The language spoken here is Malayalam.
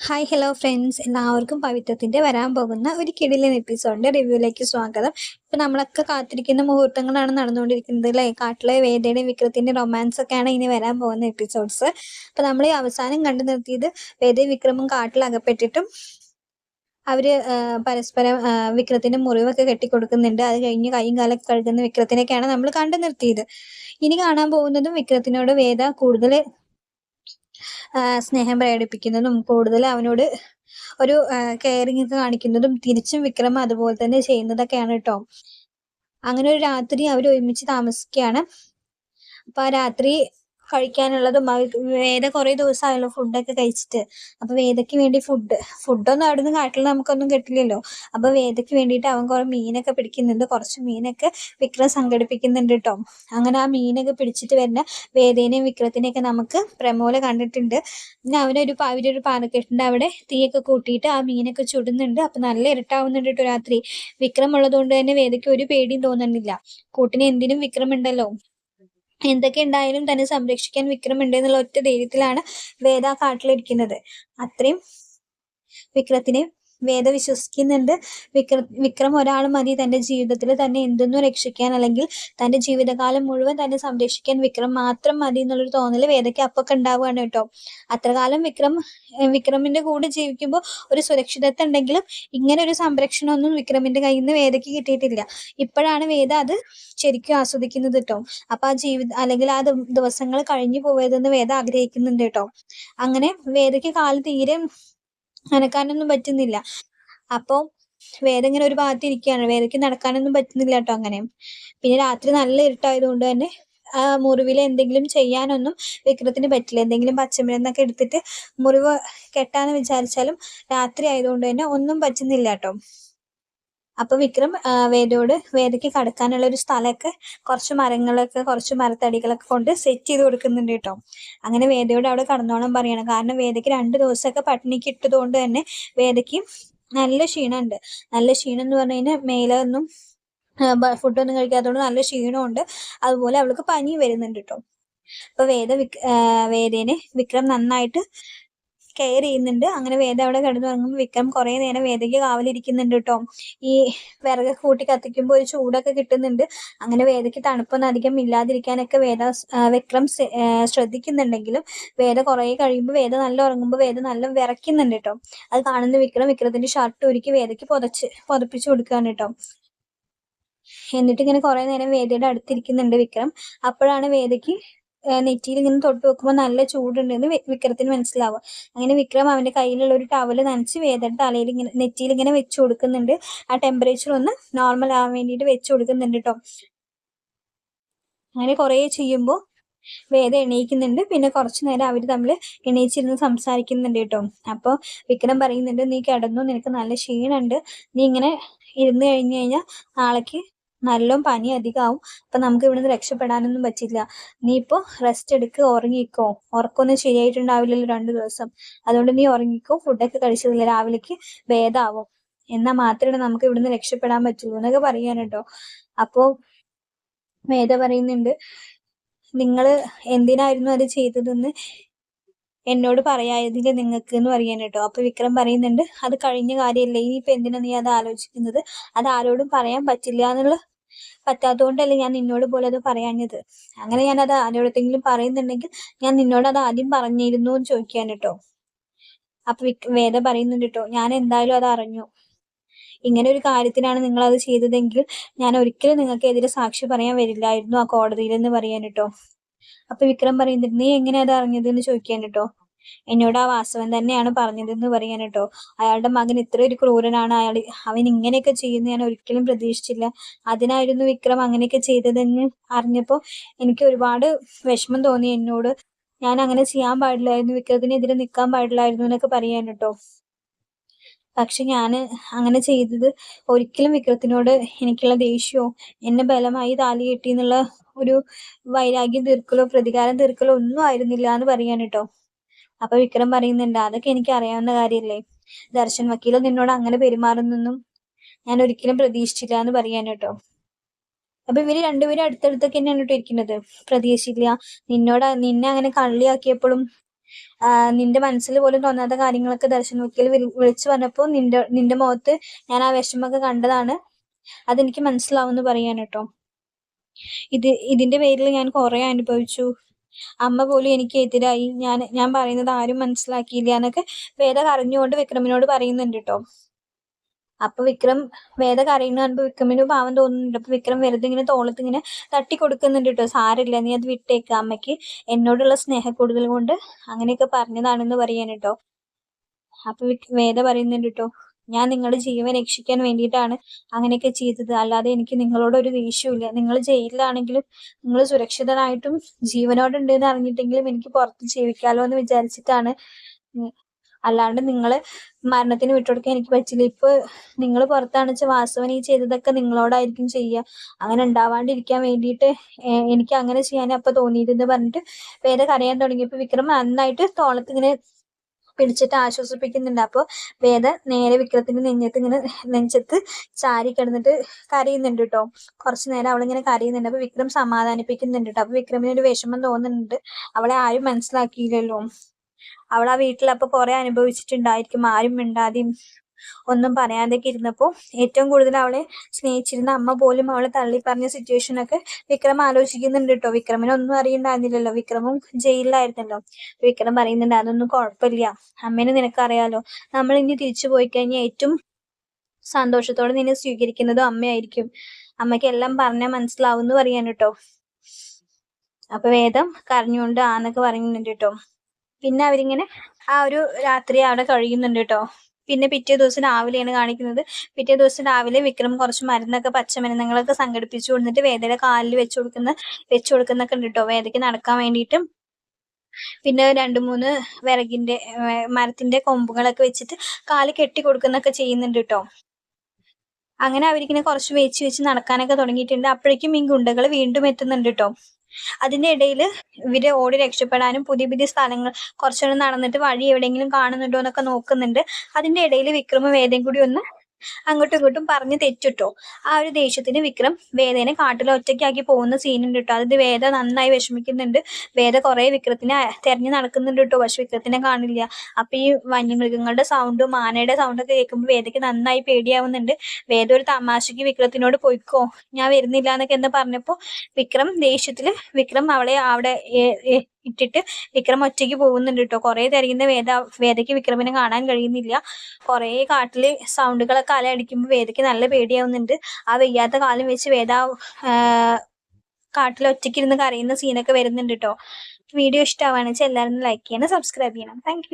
ഹായ് ഹലോ ഫ്രണ്ട്സ് എല്ലാവർക്കും പവിത്രത്തിന്റെ വരാൻ പോകുന്ന ഒരു കിടിലൻ എപ്പിസോഡിന്റെ റിവ്യൂയിലേക്ക് സ്വാഗതം. ഇപ്പൊ നമ്മളൊക്കെ കാത്തിരിക്കുന്ന മുഹൂർത്തങ്ങളാണ് നടന്നുകൊണ്ടിരിക്കുന്നത് അല്ലേ? കാട്ടിലെ വേദയുടെയും വിക്രത്തിന്റെ റൊമാൻസ് ഒക്കെയാണ് ഇനി വരാൻ പോകുന്ന എപ്പിസോഡ്സ് അപ്പൊ നമ്മൾ ഈ അവസാനം കണ്ടു നിർത്തിയത് വേദയും വിക്രമും കാട്ടിൽ അകപ്പെട്ടിട്ടും അവർ പരസ്പരം വിക്രത്തിന് മുറിവൊക്കെ കെട്ടിക്കൊടുക്കുന്നുണ്ട്. അത് കഴിഞ്ഞ് കൈയും കാലൊക്കെ കഴുകുന്ന വിക്രത്തിനൊക്കെയാണ് നമ്മൾ കണ്ടു നിർത്തിയത്. ഇനി കാണാൻ പോകുന്നതും വിക്രത്തിനോട് വേദ കൂടുതൽ സ്നേഹം പ്രകടിപ്പിക്കുന്നതും കൂടുതൽ അവനോട് ഒരു കെയറിങ് ഒക്കെ കാണിക്കുന്നതും തിരിച്ചും വിക്രം അതുപോലെ തന്നെ ചെയ്യുന്നതൊക്കെയാണ് കേട്ടോ അങ്ങനെ ഒരു രാത്രി അവർ ഒരുമിച്ച് താമസിക്കുകയാണ്. അപ്പൊ ആ രാത്രി കഴിക്കാനുള്ളതും വേദ കുറേ ദിവസമായല്ലോ ഫുഡൊക്കെ കഴിച്ചിട്ട്. അപ്പൊ വേദയ്ക്ക് വേണ്ടി ഫുഡ് ഫുഡൊന്നും അവിടുന്ന് കാട്ടിൽ നമുക്കൊന്നും കിട്ടില്ലല്ലോ. അപ്പൊ വേദയ്ക്ക് വേണ്ടിയിട്ട് അവൻ കുറെ മീനൊക്കെ പിടിക്കുന്നുണ്ട്. കുറച്ച് മീനൊക്കെ വിക്രം സംഘടിപ്പിക്കുന്നുണ്ട് കേട്ടോ അങ്ങനെ ആ മീനൊക്കെ പിടിച്ചിട്ട് വരുന്ന വേദേനെയും വിക്രത്തിനെയൊക്കെ നമുക്ക് പ്രമോല കണ്ടിട്ടുണ്ട്. പിന്നെ അവനൊരു അവരൊരു പാറക്കെട്ടിന്റെ അവിടെ തീയൊക്കെ കൂട്ടിയിട്ട് ആ മീനൊക്കെ ചുടുന്നുണ്ട്. അപ്പൊ നല്ല ഇരുട്ടാവുന്നുണ്ട് കേട്ടോ രാത്രി. വിക്രം ഉള്ളതുകൊണ്ട് തന്നെ വേദയ്ക്ക് ഒരു പേടിയും തോന്നുന്നില്ല. കൂട്ടിന് എന്തിനും വിക്രം ഉണ്ടല്ലോ എന്തൊക്കെ ഉണ്ടായാലും തന്നെ സംരക്ഷിക്കാൻ വിക്രം ഉണ്ട് എന്നുള്ള ഒറ്റ ധൈര്യത്തിലാണ് വേദ കാട്ടിലിരിക്കുന്നത്. അത്രയും വിക്രത്തിനെ വേദ വിശ്വസിക്കുന്നുണ്ട്. വിക്ര വിക്രം ഒരാൾ മതി തന്റെ ജീവിതത്തിൽ തന്നെ എന്തെന്നും രക്ഷിക്കാൻ അല്ലെങ്കിൽ തന്റെ ജീവിതകാലം മുഴുവൻ തന്നെ സംരക്ഷിക്കാൻ വിക്രം മാത്രം മതി എന്നുള്ളൊരു തോന്നൽ വേദയ്ക്ക് അപ്പൊക്കെ ഉണ്ടാവുകയാണ് കേട്ടോ. അത്രകാലം വിക്രം വിക്രമിന്റെ കൂടെ ജീവിക്കുമ്പോൾ ഒരു സുരക്ഷിതത്വം ഉണ്ടെങ്കിലും ഇങ്ങനെ ഒരു സംരക്ഷണമൊന്നും വിക്രമിന്റെ കയ്യിൽ നിന്ന് വേദയ്ക്ക് കിട്ടിയിട്ടില്ല. ഇപ്പോഴാണ് വേദ അത് ശരിക്കും ആസ്വദിക്കുന്നത് കേട്ടോ. അപ്പൊ ആ ജീവിത അല്ലെങ്കിൽ ആ ദിവസങ്ങൾ കഴിഞ്ഞു പോയതെന്ന് വേദ ആഗ്രഹിക്കുന്നുണ്ട് കേട്ടോ. അങ്ങനെ വേദയ്ക്ക് കാൽ തീരെ അനക്കാനൊന്നും പറ്റുന്നില്ല. അപ്പൊ വേദ ഇങ്ങനെ ഒരു ഭാഗത്ത് ഇരിക്കുകയാണ്. വേദയ്ക്ക് നടക്കാനൊന്നും പറ്റുന്നില്ല കേട്ടോ അങ്ങനെ. പിന്നെ രാത്രി നല്ല ഇരുട്ടായതുകൊണ്ട് തന്നെ ആ മുറിവിൽ എന്തെങ്കിലും ചെയ്യാനൊന്നും വിക്രത്തിന് പറ്റില്ല. എന്തെങ്കിലും പച്ചമരുന്നൊക്കെ എടുത്തിട്ട് മുറിവ് കെട്ടാന്ന് വിചാരിച്ചാലും രാത്രി ആയതുകൊണ്ട് തന്നെ ഒന്നും പറ്റുന്നില്ല കേട്ടോ. അപ്പൊ വിക്രം വേദയോട് വേദയ്ക്ക് കടക്കാനുള്ള ഒരു സ്ഥലമൊക്കെ കുറച്ച് മരങ്ങളൊക്കെ കുറച്ച് മരത്തടികളൊക്കെ കൊണ്ട് സെറ്റ് ചെയ്ത് കൊടുക്കുന്നുണ്ട് കേട്ടോ. അങ്ങനെ വേദയോട് അവിടെ കടന്നോളം പറയണം. കാരണം വേദയ്ക്ക് രണ്ട് ദിവസമൊക്കെ പട്ടിണിക്ക് ഇട്ടതുകൊണ്ട് തന്നെ വേദയ്ക്ക് നല്ല ക്ഷീണമുണ്ട്. നല്ല ക്ഷീണം എന്ന് പറഞ്ഞു കഴിഞ്ഞാൽ മേലൊന്നും ഫുഡൊന്നും കഴിക്കാത്തതുകൊണ്ട് നല്ല ക്ഷീണമുണ്ട്. അതുപോലെ അവൾക്ക് പനി വരുന്നുണ്ട് കേട്ടോ. അപ്പൊ വേദ വിക് വേദേനെ വിക്രം നന്നായിട്ട് കെയർ ചെയ്യുന്നുണ്ട്. അങ്ങനെ വേദ അവിടെ കിടന്നു ഇറങ്ങുമ്പോൾ വിക്രം കുറേ നേരം വേദയ്ക്ക് കാവലിരിക്കുന്നുണ്ട് കേട്ടോ ഈ വിറക് കൂട്ടി കത്തിക്കുമ്പോൾ ഒരു ചൂടൊക്കെ കിട്ടുന്നുണ്ട്. അങ്ങനെ വേദയ്ക്ക് തണുപ്പൊന്നും അധികം ഇല്ലാതിരിക്കാനൊക്കെ വേദ വിക്രം ശ്രദ്ധിക്കുന്നുണ്ടെങ്കിലും വേദ കുറേ കഴിയുമ്പോൾ വേദ നല്ല ഉറങ്ങുമ്പോൾ വേദ നല്ല വിറയ്ക്കുന്നുണ്ട് കേട്ടോ അത് കാണുന്ന വിക്രം വിക്രത്തിന്റെ ഷർട്ട് ഒരുക്കി വേദയ്ക്ക് പുതച്ച് പുതപ്പിച്ചു കൊടുക്കുകയാണ് കേട്ടോ എന്നിട്ട് ഇങ്ങനെ കുറെ നേരം വേദയുടെ അടുത്തിരിക്കുന്നുണ്ട് വിക്രം. അപ്പോഴാണ് വേദയ്ക്ക് നെറ്റിയിൽ ഇങ്ങനെ തൊട്ട് വെക്കുമ്പോൾ നല്ല ചൂടുണ്ടെന്ന് വിക്രത്തിന് മനസ്സിലാവുക. അങ്ങനെ വിക്രം അവന്റെ കയ്യിലുള്ള ഒരു ടവൽ നനച്ച് വേദയുടെ തലയിൽ ഇങ്ങനെ നെറ്റിയിൽ ഇങ്ങനെ വെച്ച് കൊടുക്കുന്നുണ്ട്. ആ ടെമ്പറേച്ചർ ഒന്ന് നോർമൽ ആവാൻ വേണ്ടിയിട്ട് വെച്ച് കൊടുക്കുന്നുണ്ട് കേട്ടോ അങ്ങനെ കുറേ ചെയ്യുമ്പോൾ വേദ എണീക്കുന്നുണ്ട്. പിന്നെ കുറച്ചു നേരം അവർ തമ്മിൽ എണീച്ചിരുന്ന് സംസാരിക്കുന്നുണ്ട് കേട്ടോ അപ്പോൾ വിക്രം പറയുന്നുണ്ട് നീ കിടന്നു നിനക്ക് നല്ല ക്ഷീണമുണ്ട് നീ ഇങ്ങനെ ഇരുന്ന് കഴിഞ്ഞു കഴിഞ്ഞാൽ നാളേക്ക് നല്ലോണം പനി അധികമാവും അപ്പൊ നമുക്ക് ഇവിടുന്ന് രക്ഷപ്പെടാനൊന്നും പറ്റില്ല. നീ ഇപ്പോ റെസ്റ്റ് എടുക്ക് ഉറങ്ങിക്കോ. ഉറക്കമൊന്നും ശരിയായിട്ടുണ്ടാവില്ലല്ലോ രണ്ടു ദിവസം. അതുകൊണ്ട് നീ ഉറങ്ങിക്കോ ഫുഡൊക്കെ കഴിച്ചില്ല രാവിലേക്ക് ഭേദാവും. എന്നാ മാത്രമേ നമുക്ക് ഇവിടുന്ന് രക്ഷപ്പെടാൻ പറ്റുള്ളൂ എന്നൊക്കെ പറയാൻ അപ്പോ വേദ പറയുന്നുണ്ട് നിങ്ങൾ എന്തിനായിരുന്നു അത് ചെയ്തതെന്ന് എന്നോട് പറയായതിന്റെ നിങ്ങൾക്ക് എന്ന് പറയാൻ കേട്ടോ. അപ്പൊ വിക്രം പറയുന്നുണ്ട് അത് കഴിഞ്ഞ കാര്യമല്ലേ ഇനിയിപ്പോ എന്തിനാ നീ അത് ആലോചിക്കുന്നത്? അത് ആരോടും പറയാൻ പറ്റില്ല എന്നുള്ള പറ്റാത്തതുകൊണ്ടല്ലേ ഞാൻ നിന്നോട് പോലെ അത് പറയാഞ്ഞത്. അങ്ങനെ ഞാൻ അത് ആരോടത്തെങ്കിലും പറയുന്നുണ്ടെങ്കിൽ ഞാൻ നിന്നോട് അത് ആദ്യം പറഞ്ഞിരുന്നു എന്ന് ചോദിക്കാൻ കേട്ടോ. അപ്പൊ വേദ പറയുന്നുണ്ട് കേട്ടോ ഞാൻ എന്തായാലും അത് അറിഞ്ഞു. ഇങ്ങനെ ഒരു കാര്യത്തിനാണ് നിങ്ങൾ അത് ചെയ്തതെങ്കിൽ ഞാൻ ഒരിക്കലും നിങ്ങൾക്കെതിരെ സാക്ഷി പറയാൻ വരില്ലായിരുന്നു ആ കോടതിയിൽ എന്ന് പറയാൻ കേട്ടോ. അപ്പൊ വിക്രം പറയുന്നുണ്ട് നീ എങ്ങനെ അത് അറിഞ്ഞത്? എന്ന് ചോദിക്കാൻ കേട്ടോ. എന്നോട് ആ വാസവൻ തന്നെയാണ് പറഞ്ഞതെന്ന് പറയാൻ കേട്ടോ. അയാളുടെ മകൻ ഇത്ര ഒരു ക്രൂരനാണ്. അയാൾ അവൻ ഇങ്ങനെയൊക്കെ ചെയ്യുന്ന ഞാൻ ഒരിക്കലും പ്രതീക്ഷിച്ചില്ല. അതിനായിരുന്നു വിക്രം അങ്ങനെയൊക്കെ ചെയ്തതെന്ന് അറിഞ്ഞപ്പോ എനിക്ക് ഒരുപാട് വിഷമം തോന്നി എന്നോട്. ഞാൻ അങ്ങനെ ചെയ്യാൻ പാടില്ലായിരുന്നു. വിക്രത്തിനെതിരെ നിൽക്കാൻ പാടില്ലായിരുന്നു എന്നൊക്കെ പറയാൻ കേട്ടോ. പക്ഷെ ഞാൻ അങ്ങനെ ചെയ്തത് ഒരിക്കലും വിക്രത്തിനോട് എനിക്കുള്ള ദേഷ്യമോ എന്നെ ബലമായി താലി കെട്ടി എന്നുള്ള ഒരു വൈരാഗ്യം തീർക്കലോ പ്രതികാരം തീർക്കലോ ഒന്നും ആയിരുന്നില്ല എന്ന് പറയാൻ കേട്ടോ അപ്പൊ വിക്രം പറയുന്നുണ്ട് അതൊക്കെ എനിക്ക് അറിയാവുന്ന കാര്യമല്ലേ ദർശൻ വക്കീൽ നിന്നോട് അങ്ങനെ പെരുമാറുന്നൊന്നും ഞാൻ ഒരിക്കലും പ്രതീക്ഷിച്ചില്ല എന്ന് പറയാൻ കേട്ടോ അപ്പൊ ഇവർ രണ്ടുപേരും അടുത്തടുത്തൊക്കെ തന്നെയാണ് കേട്ടോ ഇരിക്കുന്നത്. പ്രതീക്ഷിച്ചില്ല. നിന്നോട് നിന്നെ അങ്ങനെ കള്ളിയാക്കിയപ്പോഴും നിന്റെ മനസ്സിൽ പോലും തോന്നാത്ത കാര്യങ്ങളൊക്കെ ദർശൻ വക്കീൽ വിളിച്ചു പറഞ്ഞപ്പോൾ നിന്റെ നിന്റെ മുഖത്ത് ഞാൻ ആ വിഷമൊക്കെ കണ്ടതാണ്. അതെനിക്ക് മനസ്സിലാവുമെന്ന് പറയാൻ കേട്ടോ ഇത് ഇതിന്റെ പേരിൽ ഞാൻ കുറെ അനുഭവിച്ചു. അമ്മ പോലും എനിക്ക് എതിരായി. ഞാൻ ഞാൻ പറയുന്നത് ആരും മനസ്സിലാക്കിയില്ല എന്നൊക്കെ വേദ കരഞ്ഞുകൊണ്ട് വിക്രമിനോട് പറയുന്നുണ്ട് കേട്ടോ അപ്പൊ വിക്രം വേദ കരയുന്ന കാണുമ്പോ വിക്രമിന് പാവം തോന്നുന്നുണ്ട്. അപ്പൊ വിക്രം വെറുതെ ഇങ്ങനെ തോളത്ത് ഇങ്ങനെ തട്ടി കൊടുക്കുന്നുണ്ട് കേട്ടോ സാരില്ല നീ അത് വിട്ടേക്ക. അമ്മയ്ക്ക് എന്നോടുള്ള സ്നേഹക്കൂടുതൽ കൊണ്ട് അങ്ങനെയൊക്കെ പറഞ്ഞതാണെന്ന് പറയാൻ കേട്ടോ അപ്പൊ വേദ പറയുന്നുണ്ട് കേട്ടോ ഞാൻ നിങ്ങളുടെ ജീവൻ രക്ഷിക്കാൻ വേണ്ടിയിട്ടാണ് അങ്ങനെയൊക്കെ ചെയ്തത്. അല്ലാതെ എനിക്ക് നിങ്ങളോടൊരു ദേഷ്യമില്ല നിങ്ങൾ ജയിലിലാണെങ്കിലും നിങ്ങൾ സുരക്ഷിതനായിട്ടും ജീവനോടെ എന്ന് അറിഞ്ഞിട്ടെങ്കിലും എനിക്ക് പുറത്ത് ജീവിക്കാലോ എന്ന് വിചാരിച്ചിട്ടാണ്. അല്ലാണ്ട് നിങ്ങൾ മരണത്തിന് വിട്ടുകൊടുക്കാൻ എനിക്ക് പറ്റില്ല. ഇപ്പൊ നിങ്ങൾ പുറത്താണ് വെച്ചാൽ ഈ ചെയ്തതൊക്കെ നിങ്ങളോടായിരിക്കും ചെയ്യുക. അങ്ങനെ ഉണ്ടാവാണ്ടിരിക്കാൻ വേണ്ടിയിട്ട് എനിക്ക് അങ്ങനെ ചെയ്യാൻ അപ്പൊ തോന്നിയിരുന്നു പറഞ്ഞിട്ട് വേറെ കരയാൻ തുടങ്ങിയപ്പോൾ വിക്രം നന്നായിട്ട് തോളത്ത് ഇങ്ങനെ പിടിച്ചിട്ട് ആശ്വസിപ്പിക്കുന്നുണ്ട്. അപ്പോൾ വേദ നേരെ വിക്രത്തിന്റെ നെഞ്ഞത്ത് ഇങ്ങനെ നെഞ്ചത്ത് ചാരി കിടന്നിട്ട് കരയുന്നുണ്ട് കേട്ടോ കുറച്ച് നേരം അവളിങ്ങനെ കരയുന്നുണ്ട്. അപ്പൊ വിക്രം സമാധാനിപ്പിക്കുന്നുണ്ട് കേട്ടോ അപ്പൊ വിക്രമിന് ഒരു വിഷമം തോന്നുന്നുണ്ട്. അവളെ ആരും മനസ്സിലാക്കിയില്ലല്ലോ. അവൾ ആ വീട്ടിൽ അപ്പൊ കുറെ അനുഭവിച്ചിട്ടുണ്ടായിരിക്കും. ആരും മിണ്ടാതെയും ഒന്നും പറയാതെയൊക്കെ ഇരുന്നപ്പോൾ ഏറ്റവും കൂടുതൽ അവളെ സ്നേഹിച്ചിരുന്ന അമ്മ പോലും അവളെ തള്ളി പറഞ്ഞ സിറ്റുവേഷനൊക്കെ വിക്രം ആലോചിക്കുന്നുണ്ട് കേട്ടോ വിക്രമിന് ഒന്നും അറിയണ്ടായിരുന്നില്ലല്ലോ. വിക്രമും ജയിലിലായിരുന്നല്ലോ. വിക്രം പറയുന്നുണ്ട് അതൊന്നും കുഴപ്പമില്ല അമ്മേനെ നിനക്കറിയാലോ. നമ്മൾ ഇനി തിരിച്ചു പോയി കഴിഞ്ഞാൽ ഏറ്റവും സന്തോഷത്തോടെ നിന്നെ സ്വീകരിക്കുന്നതും അമ്മയായിരിക്കും. അമ്മയ്ക്ക് എല്ലാം പറഞ്ഞാൽ മനസ്സിലാവും എന്ന് പറയാൻ കേട്ടോ അപ്പൊ വേദം കരഞ്ഞുകൊണ്ട് ആന്നൊക്കെ പറയുന്നുണ്ട് കേട്ടോ പിന്നെ അവരിങ്ങനെ ആ ഒരു രാത്രി അവിടെ കഴിയുന്നുണ്ട് കേട്ടോ പിന്നെ പിറ്റേ ദിവസം രാവിലെയാണ് കാണിക്കുന്നത്. പിറ്റേ ദിവസം രാവിലെ വിക്രം കുറച്ച് മരുന്നൊക്കെ പച്ചമരുന്നുകളൊക്കെ സംഘടിപ്പിച്ചു കൊടുത്തിട്ട് വേദയുടെ കാലിൽ വെച്ചു കൊടുക്കുന്ന വെച്ചു കൊടുക്കുന്നൊക്കെ ഉണ്ട് കേട്ടോ വേദയ്ക്ക് നടക്കാൻ വേണ്ടിയിട്ടും. പിന്നെ രണ്ട് മൂന്ന് വിറകിന്റെ മരത്തിന്റെ കൊമ്പുകളൊക്കെ വെച്ചിട്ട് കാൽ കെട്ടി കൊടുക്കുന്നൊക്കെ ചെയ്യുന്നുണ്ട് കേട്ടോ അങ്ങനെ അവരിങ്ങനെ കുറച്ച് വെച്ച് വെച്ച് നടക്കാനൊക്കെ തുടങ്ങിയിട്ടുണ്ട്. അപ്പോഴേക്കും ഈ ഗുണ്ടകൾ വീണ്ടും എത്തുന്നുണ്ട് കേട്ടോ അതിന്റെ ഇടയിൽ ഇവർ ഓടി രക്ഷപ്പെടാനും പുതിയ പുതിയ സ്ഥലങ്ങൾ കുറച്ചുകൂടെ നടന്നിട്ട് വഴി എവിടെയെങ്കിലും കാണുന്നുണ്ടോ എന്നൊക്കെ നോക്കുന്നുണ്ട്. അതിന്റെ ഇടയിൽ വിക്രമ വേദയും കൂടി ഒന്ന് അങ്ങോട്ടും ഇങ്ങോട്ടും പറഞ്ഞ് തെറ്റിട്ടോ. ആ ഒരു ദേഷ്യത്തിന് വിക്രം വേദനെ കാട്ടിൽ ഒറ്റയ്ക്കാക്കി പോകുന്ന സീനുണ്ട് കേട്ടോ അത് വേദ നന്നായി വിഷമിക്കുന്നുണ്ട്. വേദ കുറെ വിക്രത്തിനെ തെരഞ്ഞു നടക്കുന്നുണ്ട് കേട്ടോ പക്ഷെ വിക്രത്തിനെ കാണില്ല. അപ്പൊ ഈ വന്യമൃഗങ്ങളുടെ സൗണ്ടും ആനയുടെ സൗണ്ടൊക്കെ കേൾക്കുമ്പോൾ വേദയ്ക്ക് നന്നായി പേടിയാവുന്നുണ്ട്. വേദ ഒരു തമാശക്ക് വിക്രത്തിനോട് പോയിക്കോ ഞാൻ വരുന്നില്ല എന്നൊക്കെ എന്താ പറഞ്ഞപ്പോ വിക്രം ദേഷ്യത്തിൽ വിക്രം അവളെ അവിടെ ഇട്ടിട്ട് വിക്രം ഒറ്റയ്ക്ക് പോകുന്നുണ്ട് കേട്ടോ കുറെ തിരയുന്ന വേദ വേദയ്ക്ക് വിക്രമിനെ കാണാൻ കഴിയുന്നില്ല. കുറേ കാട്ടിൽ സൗണ്ടുകളൊക്കെ അലയടിക്കുമ്പോൾ വേദയ്ക്ക് നല്ല പേടിയാവുന്നുണ്ട്. ആ വെയ്യാത്ത കാലം വെച്ച് വേദ കാട്ടിൽ ഒറ്റയ്ക്ക് ഇരുന്ന് കരയുന്ന സീനൊക്കെ വരുന്നുണ്ട് കേട്ടോ വീഡിയോ ഇഷ്ടമാണെന്ന് വെച്ചാൽ എല്ലാവരും ലൈക്ക് ചെയ്യണം സബ്സ്ക്രൈബ് ചെയ്യണം. താങ്ക്